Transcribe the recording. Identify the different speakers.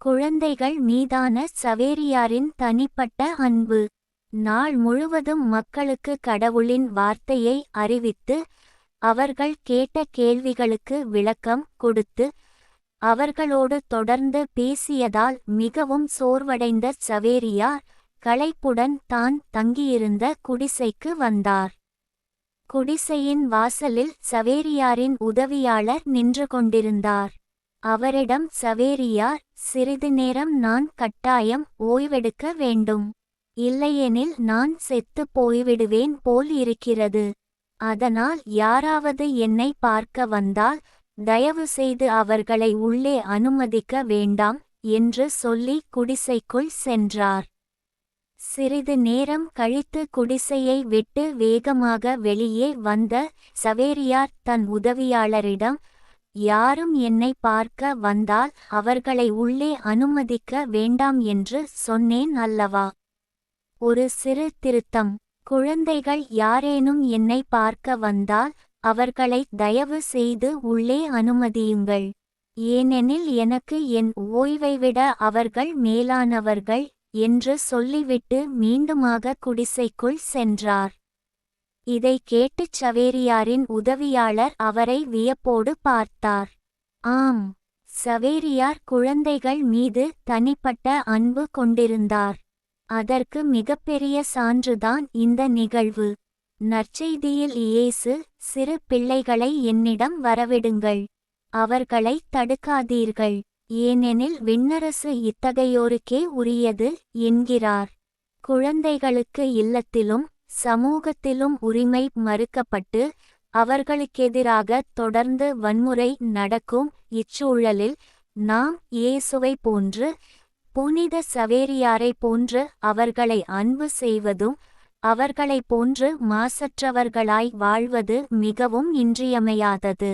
Speaker 1: குழந்தைகள் மீதான சவேரியாரின் தனிப்பட்ட அன்பு. நாள் முழுவதும் மக்களுக்கு கடவுளின் வார்த்தையை அறிவித்து அவர்கள் கேட்ட கேள்விகளுக்கு விளக்கம் கொடுத்து அவர்களோடு தொடர்ந்து பேசியதால் மிகவும் சோர்வடைந்த சவேரியார் களைப்புடன் தான் தங்கியிருந்த குடிசைக்கு வந்தார். குடிசையின் வாசலில் சவேரியாரின் உதவியாளர் நின்று கொண்டிருந்தார். அவரிடம் சவேரியார் சிறிது நேரம் நான் கட்டாயம் ஓய்வெடுக்க வேண்டும். இல்லையெனில் நான் செத்துப் போய்விடுவேன் போல் இருக்கிறது. அதனால் யாராவது என்னை பார்க்க வந்தால் தயவு செய்து அவர்களை உள்ளே அனுமதிக்க வேண்டாம் என்று சொல்லி குடிசைக்குள் சென்றார். சிறிது நேரம் கழித்து குடிசையை விட்டு வேகமாக வெளியே வந்த சவேரியார் தன் உதவியாளரிடம் யாரும் என்னை பார்க்க வந்தால் அவர்களை உள்ளே அனுமதிக்க வேண்டாம் என்று சொன்னேன் அல்லவா? ஒரு சிறு திருத்தம். குழந்தைகள் யாரேனும் என்னை பார்க்க வந்தால் அவர்களை தயவு செய்து உள்ளே அனுமதியுங்கள். ஏனெனில் எனக்கு என் ஓய்வை விட அவர்கள் மேலானவர்கள் என்று சொல்லிவிட்டு மீண்டுமாக குடிசைக்குள் சென்றார். இதை கேட்டுச் சவேரியாரின் உதவியாளர் அவரை வியப்போடு பார்த்தார். ஆம் சவேரியார் குழந்தைகள் மீது தனிப்பட்ட அன்பு கொண்டிருந்தார். அதற்கு மிகப்பெரிய சான்றுதான் இந்த நிகழ்வு. நற்செய்தியில் இயேசு சிறு பிள்ளைகளை என்னிடம் வரவிடுங்கள். அவர்களை தடுக்காதீர்கள். ஏனெனில் விண்ணரசு இத்தகையோருக்கே உரியது என்கிறார். குழந்தைகளுக்கு இல்லத்திலும் சமூகத்திலும் உரிமை மறுக்கப்பட்டு அவர்களுக்கெதிராக தொடர்ந்து வன்முறை நடக்கும் இச்சூழலில் நாம் இயேசுவை போன்று புனித சவேரியாரை போன்று அவர்களை அன்பு செய்வதும் அவர்களைப் போன்று மாசற்றவர்களாய் வாழ்வது மிகவும் இன்றியமையாதது.